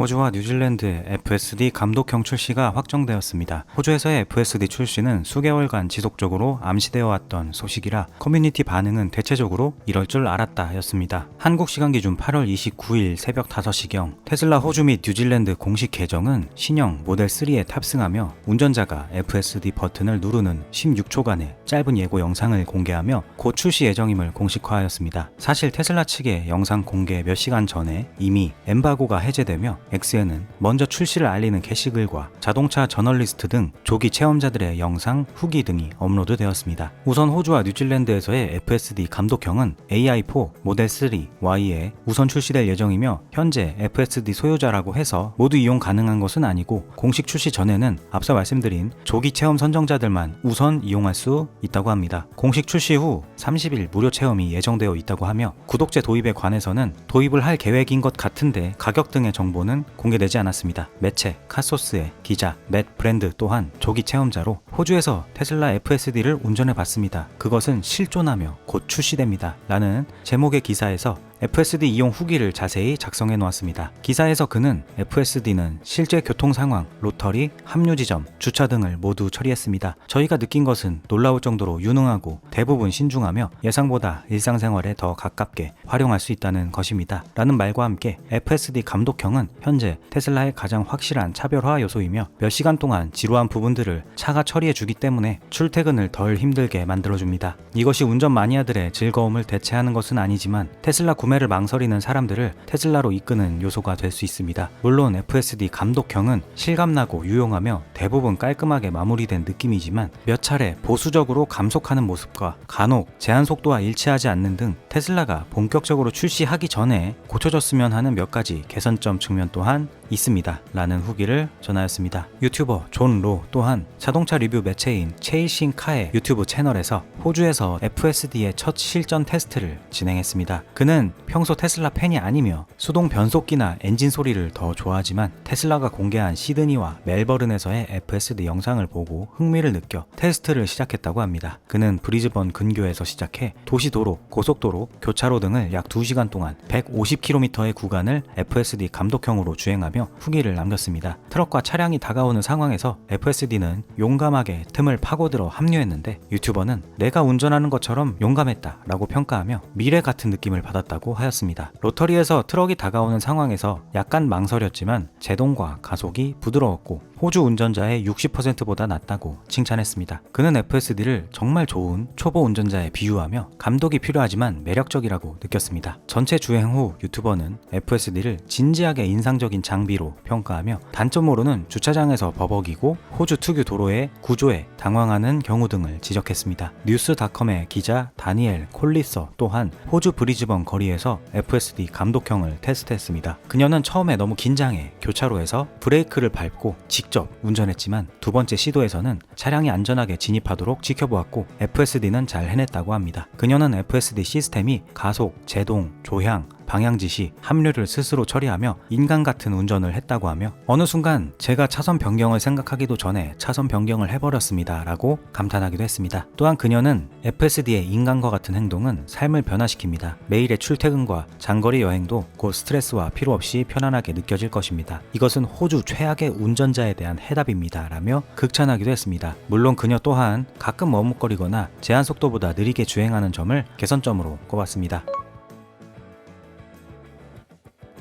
호주와 뉴질랜드의 FSD 감독형 출시가 확정되었습니다. 호주에서의 FSD 출시는 수개월간 지속적으로 암시되어 왔던 소식이라 커뮤니티 반응은 대체적으로 이럴 줄 알았다 였습니다. 한국 시간 기준 8월 29일 새벽 5시경 테슬라 호주 및 뉴질랜드 공식 계정은 신형 모델 3에 탑승하며 운전자가 FSD 버튼을 누르는 16초간의 짧은 예고 영상을 공개하며 곧 출시 예정임을 공식화하였습니다. 사실 테슬라 측의 영상 공개 몇 시간 전에 이미 엠바고가 해제되며 X에는 먼저 출시를 알리는 게시글과 자동차 저널리스트 등 조기 체험자들의 영상, 후기 등이 업로드되었습니다. 우선 호주와 뉴질랜드에서의 FSD 감독형은 AI4 모델 3 Y에 우선 출시될 예정이며 현재 FSD 소유자라고 해서 모두 이용 가능한 것은 아니고 공식 출시 전에는 앞서 말씀드린 조기 체험 선정자들만 우선 이용할 수 있다고 합니다. 공식 출시 후 30일 무료 체험이 예정되어 있다고 하며 구독제 도입에 관해서는 도입을 할 계획인 것 같은데 가격 등의 정보는 공개되지 않았습니다. 매체, 카소스의 기자, 맷 브랜드 또한 조기 체험자로 호주에서 테슬라 FSD를 운전해 봤습니다. 그것은 실존하며 곧 출시됩니다. 라는 제목의 기사에서 FSD 이용 후기를 자세히 작성해 놓았습니다. 기사에서 그는 FSD는 실제 교통 상황, 로터리, 합류 지점, 주차 등을 모두 처리했습니다. 저희가 느낀 것은 놀라울 정도로 유능하고 대부분 신중하며 예상보다 일상생활에 더 가깝게 활용할 수 있다는 것입니다. 라는 말과 함께 FSD 감독형은 현재 테슬라의 가장 확실한 차별화 요소이며 몇 시간 동안 지루한 부분들을 차가 처리해 주기 때문에 출퇴근을 덜 힘들게 만들어줍니다. 이것이 운전 마니아들의 즐거움을 대체하는 것은 아니지만 테슬라 구매 를 망설이는 사람들을 테슬라로 이끄는 요소가 될 수 있습니다. 물론 FSD 감독형은 실감나고 유용하며 대부분 깔끔하게 마무리된 느낌이지만 몇 차례 보수적으로 감속하는 모습과 간혹 제한 속도와 일치하지 않는 등 테슬라가 본격적으로 출시하기 전에 고쳐졌으면 하는 몇 가지 개선점 측면 또한 있습니다. 라는 후기를 전하였습니다. 유튜버 존 로 또한 자동차 리뷰 매체인 체이싱 카의 유튜브 채널에서 호주에서 FSD의 첫 실전 테스트를 진행했습니다. 그는 평소 테슬라 팬이 아니며 수동 변속기나 엔진 소리를 더 좋아하지만 테슬라가 공개한 시드니와 멜버른에서의 FSD 영상을 보고 흥미를 느껴 테스트를 시작했다고 합니다. 그는 브리즈번 근교에서 시작해 도시도로, 고속도로, 교차로 등을 약 2시간 동안 150km의 구간을 FSD 감독형으로 주행하며 후기를 남겼습니다. 트럭과 차량이 다가오는 상황에서 FSD는 용감하게 틈을 파고들어 합류했는데 유튜버는 내가 운전하는 것처럼 용감했다 라고 평가하며 미래 같은 느낌을 받았다고 하였습니다. 로터리에서 트럭이 다가오는 상황에서 약간 망설였지만 제동과 가속이 부드러웠고 호주 운전자의 60%보다 낫다고 칭찬했습니다. 그는 FSD를 정말 좋은 초보 운전자에 비유하며 감독이 필요하지만 매력적이라고 느꼈습니다. 전체 주행 후 유튜버는 FSD를 진지하게 인상적인 장비로 평가하며 단점으로는 주차장에서 버벅이고 호주 특유 도로의 구조에 당황하는 경우 등을 지적했습니다. 뉴스닷컴의 기자 다니엘 콜리서 또한 호주 브리즈번 거리에서 FSD 감독형을 테스트했습니다. 그녀는 처음에 너무 긴장해 교차로에서 브레이크를 밟고 직접 운전했지만 두 번째 시도에서는 차량이 안전하게 진입하도록 지켜보았고 FSD는 잘 해냈다고 합니다. 그녀는 FSD 시스템이 가속, 제동, 조향, 방향 지시, 합류를 스스로 처리하며 인간 같은 운전을 했다고 하며 어느 순간 제가 차선 변경을 생각하기도 전에 차선 변경을 해버렸습니다 라고 감탄하기도 했습니다. 또한 그녀는 FSD의 인간과 같은 행동은 삶을 변화시킵니다. 매일의 출퇴근과 장거리 여행도 곧 스트레스와 피로 없이 편안하게 느껴질 것입니다. 이것은 호주 최악의 운전자에 대한 해답입니다 라며 극찬하기도 했습니다. 물론 그녀 또한 가끔 머뭇거리거나 제한 속도보다 느리게 주행하는 점을 개선점으로 꼽았습니다.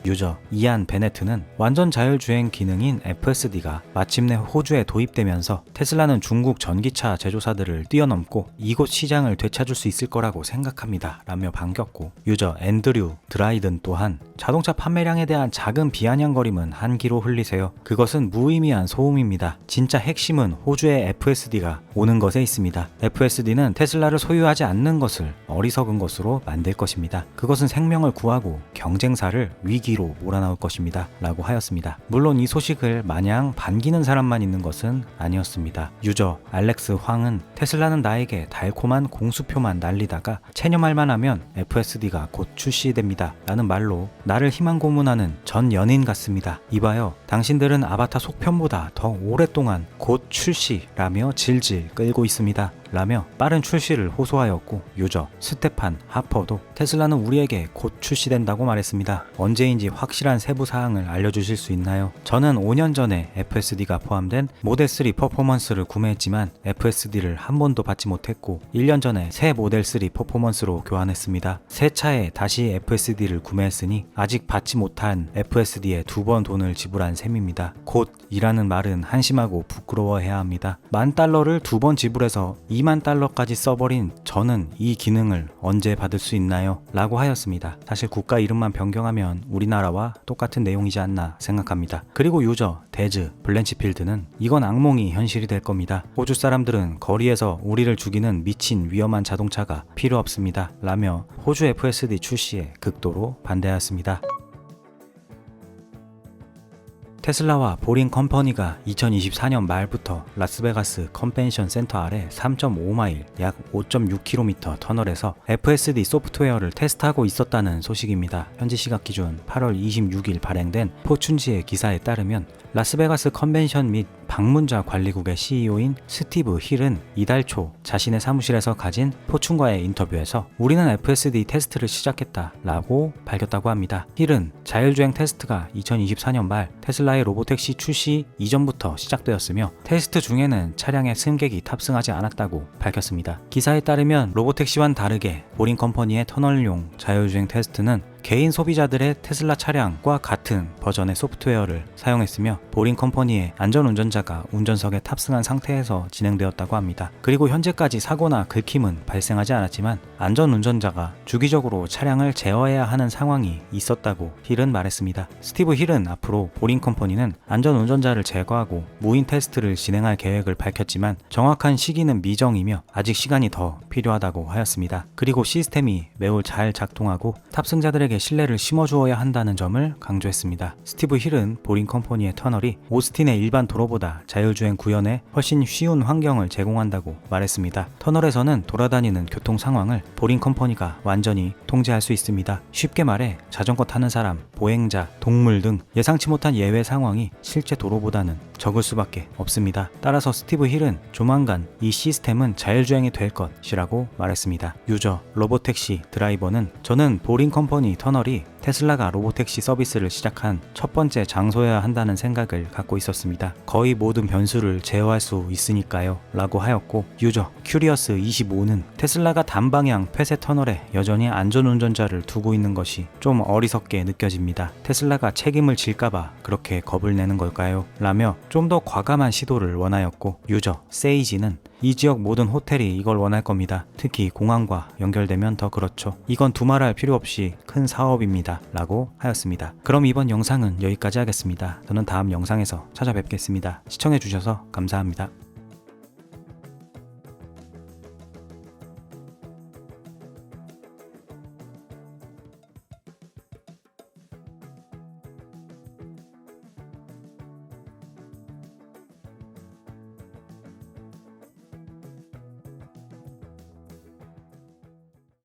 유저 이안 베네트는 완전 자율주행 기능인 FSD가 마침내 호주에 도입되면서 테슬라는 중국 전기차 제조사들을 뛰어넘고 이곳 시장을 되찾을 수 있을 거라고 생각합니다. 라며 반겼고 유저 앤드류 드라이든 또한 자동차 판매량에 대한 작은 비아냥거림은 한기로 흘리세요. 그것은 무의미한 소음입니다. 진짜 핵심은 호주의 FSD가 오는 것에 있습니다. FSD는 테슬라를 소유하지 않는 것을 어리석은 것으로 만들 것입니다. 그것은 생명을 구하고 경쟁사를 위기로 몰아넣을 것입니다. 라고 하였습니다. 물론 이 소식을 마냥 반기는 사람만 있는 것은 아니었습니다. 유저 알렉스 황은 테슬라는 나에게 달콤한 공수표만 날리다가 체념할 만 하면 FSD가 곧 출시됩니다. 라는 말로 나를 희망 고문하는 전 연인 같습니다. 이봐요. 당신들은 아바타 속편보다 더 오랫동안 곧 출시라며 질질 끌고 있습니다. 라며 빠른 출시를 호소하였고 유저 스테판 하퍼도 테슬라는 우리에게 곧 출시된다고 말했습니다. 언제인지 확실한 세부 사항을 알려주실 수 있나요? 저는 5년 전에 FSD가 포함된 모델 3 퍼포먼스를 구매했지만 FSD를 한 번도 받지 못했고 1년 전에 새 모델 3 퍼포먼스로 교환했습니다. 새 차에 다시 FSD를 구매했으니 아직 받지 못한 FSD에 두 번 돈을 지불한 셈입니다. 곧 이라는 말은 한심하고 부끄러워해야 합니다. 만 달러를 두 번 지불해서 2만 달러까지 써버린 저는 이 기능을 언제 받을 수 있나요? 라고 하였습니다. 사실 국가 이름만 변경하면 우리나라와 똑같은 내용이지 않나 생각합니다. 그리고 유저, 데즈, 블렌치필드는 이건 악몽이 현실이 될 겁니다. 호주 사람들은 거리에서 우리를 죽이는 미친 위험한 자동차가 필요 없습니다. 라며 호주 FSD 출시에 극도로 반대하였습니다. 테슬라와 보링 컴퍼니가 2024년 말부터 라스베가스 컨벤션 센터 아래 3.5마일 약 5.6km 터널에서 FSD 소프트웨어를 테스트하고 있었다는 소식입니다. 현지 시각 기준 8월 26일 발행된 포춘지의 기사에 따르면 라스베가스 컨벤션 및 방문자 관리국의 CEO인 스티브 힐은 이달 초 자신의 사무실에서 가진 포춘과의 인터뷰에서 우리는 FSD 테스트를 시작했다 라고 밝혔다고 합니다. 힐은 자율주행 테스트가 2024년 말 테슬라의 로보택시 출시 이전부터 시작되었으며 테스트 중에는 차량에 승객이 탑승하지 않았다고 밝혔습니다. 기사에 따르면 로보택시와는 다르게 보링 컴퍼니의 터널용 자율주행 테스트는 개인 소비자들의 테슬라 차량과 같은 버전의 소프트웨어를 사용했으며 보링 컴퍼니의 안전 운전자가 운전석에 탑승한 상태에서 진행되었다고 합니다. 그리고 현재까지 사고나 긁힘은 발생하지 않았지만 안전 운전자가 주기적으로 차량을 제어해야 하는 상황이 있었다고 힐은 말했습니다. 스티브 힐은 앞으로 보링 컴퍼니는 안전 운전자를 제거하고 무인 테스트를 진행할 계획을 밝혔지만 정확한 시기는 미정이며 아직 시간이 더 필요하다고 하였습니다. 그리고 시스템이 매우 잘 작동하고 탑승자 들에게 신뢰를 심어주어야 한다는 점을 강조했습니다. 스티브 힐은 보링 컴퍼니의 터널이 오스틴의 일반 도로보다 자율주행 구현에 훨씬 쉬운 환경을 제공한다고 말했습니다. 터널에서는 돌아다니는 교통 상황을 보링 컴퍼니가 완전히 통제할 수 있습니다. 쉽게 말해 자전거 타는 사람, 보행자, 동물 등 예상치 못한 예외 상황이 실제 도로보다는 적을 수밖에 없습니다. 따라서 스티브 힐은 조만간 이 시스템은 자율주행이 될 것이라고 말했습니다. 유저, 로보택시, 드라이버는 저는 보링 컴퍼니 터널이 테슬라가 로보택시 서비스를 시작한 첫 번째 장소여야 한다는 생각을 갖고 있었습니다. 거의 모든 변수를 제어할 수 있으니까요. 라고 하였고 유저 큐리어스 25는 테슬라가 단방향 폐쇄 터널에 여전히 안전운전자를 두고 있는 것이 좀 어리석게 느껴집니다. 테슬라가 책임을 질까봐 그렇게 겁을 내는 걸까요? 라며 좀 더 과감한 시도를 원하였고 유저 세이지는 이 지역 모든 호텔이 이걸 원할 겁니다. 특히 공항과 연결되면 더 그렇죠. 이건 두말할 필요 없이 큰 사업입니다. 라고 하였습니다. 그럼 이번 영상은 여기까지 하겠습니다. 저는 다음 영상에서 찾아뵙겠습니다. 시청해주셔서 감사합니다.